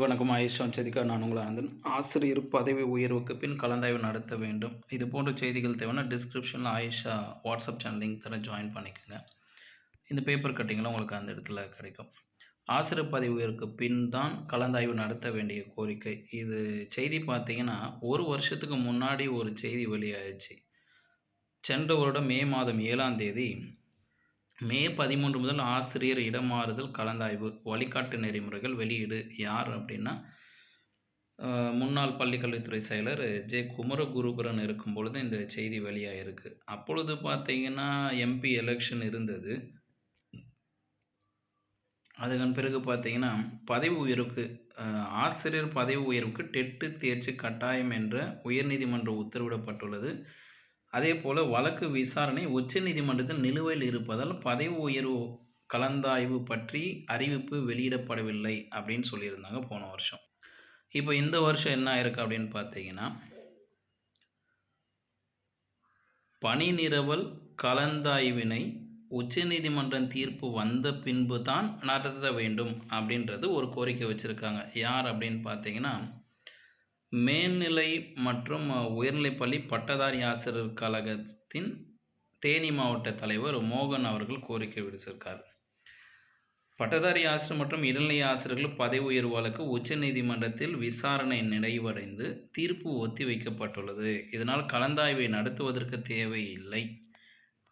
வணக்கம் ஆயுஷான் செய்திக்காக நான் உங்கள் ஆனந்தன் ஆசிரியர் பதவி உயர்வுக்கு பின் கலந்தாய்வு நடத்த வேண்டும். இது போன்ற செய்திகள் தேவைன்னா டிஸ்கிரிப்ஷனில் ஆயிஷா வாட்ஸ்அப் சேனல் லிங்க் தர ஜாயின் பண்ணிக்கோங்க. இந்த பேப்பர் கட்டிங்கெலாம் உங்களுக்கு அந்த இடத்துல கிடைக்கும். ஆசிரியர் பதவி உயர்வுக்கு பின் தான் கலந்தாய்வு நடத்த வேண்டிய கோரிக்கை. இது செய்தி பார்த்தீங்கன்னா ஒரு வருஷத்துக்கு முன்னாடி ஒரு செய்தி வெளியாயிடுச்சு. சென்ற வருடம் மே மாதம் ஏழாம் தேதி மே பதிமூன்று முதல் ஆசிரியர் இடமாறுதல் கலந்தாய்வு வழிகாட்டு நெறிமுறைகள் வெளியீடு யார் அப்படின்னா முன்னாள் பள்ளிக்கல்வித்துறை செயலர் ஜே குமரகுருபுரன் இருக்கும் பொழுது இந்த செய்தி வெளியாகிருக்கு அப்பொழுது பார்த்தீங்கன்னா எம்பி எலெக்ஷன் இருந்தது. அதுக்கு பிறகு பார்த்தீங்கன்னா பதவி உயர்வுக்கு ஆசிரியர் பதவி உயர்வுக்கு டெட்டு தேர்ச்சி கட்டாயம் என்ற உயர்நீதிமன்ற உத்தரவிடப்பட்டுள்ளது. அதே போல் வழக்கு விசாரணை உச்சநீதிமன்றத்தில் நிலுவையில் இருப்பதால் பதவி உயர்வு கலந்தாய்வு பற்றி அறிவிப்பு வெளியிடப்படவில்லை அப்படின்னு சொல்லியிருந்தாங்க போன வருஷம். இப்போ இந்த வருஷம் என்ன இருக்குது அப்படின்னு பார்த்தீங்கன்னா பணி நிரவல் கலந்தாய்வினை உச்சநீதிமன்றம் தீர்ப்பு வந்த பின்பு தான் நடத்த வேண்டும் அப்படின்றது ஒரு கோரிக்கை வச்சுருக்காங்க. யார் அப்படின்னு பார்த்தீங்கன்னா மேல்நிலை மற்றும் உயர்நிலைப்பள்ளி பட்டதாரி ஆசிரியர் கழகத்தின் தேனி மாவட்ட தலைவர் மோகன் அவர்கள் கோரிக்கை விடுத்திருக்கார். பட்டதாரி ஆசிரியர் மற்றும் இடைநிலை ஆசிரியர்கள் பதவி உயர்வு வழக்கு உச்சநீதிமன்றத்தில் விசாரணை நிறைவடைந்து தீர்ப்பு ஒத்திவைக்கப்பட்டுள்ளது. இதனால் கலந்தாய்வை நடத்துவதற்கு தேவையில்லை.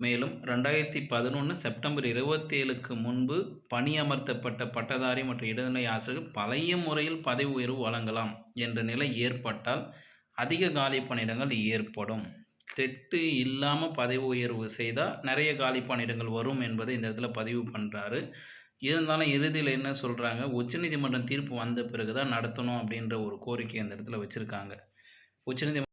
மேலும் ரெண்டாயிரத்தி பதினொன்று செப்டம்பர் இருபத்தேழுக்கு முன்பு பணியமர்த்தப்பட்ட பட்டதாரி மற்றும் இடைநிலை ஆசிரியர்கள் பழைய முறையில் பதவி உயர்வு வழங்கலாம் என்ற நிலை ஏற்பட்டால் அதிக காலி பணியிடங்கள் ஏற்படும். தெட்டு இல்லாமல் பதவி உயர்வு செய்தால் நிறைய காலி பணியிடங்கள் வரும் என்பதை இந்த இடத்துல பதிவு பண்ணுறாரு இருந்தாலும் இறுதியில் என்ன சொல்கிறாங்க உச்சநீதிமன்றம் தீர்ப்பு வந்த பிறகு தான் நடத்தணும் அப்படின்ற ஒரு கோரிக்கை அந்த இடத்துல வச்சுருக்காங்க. உச்சநீதிமன்றம்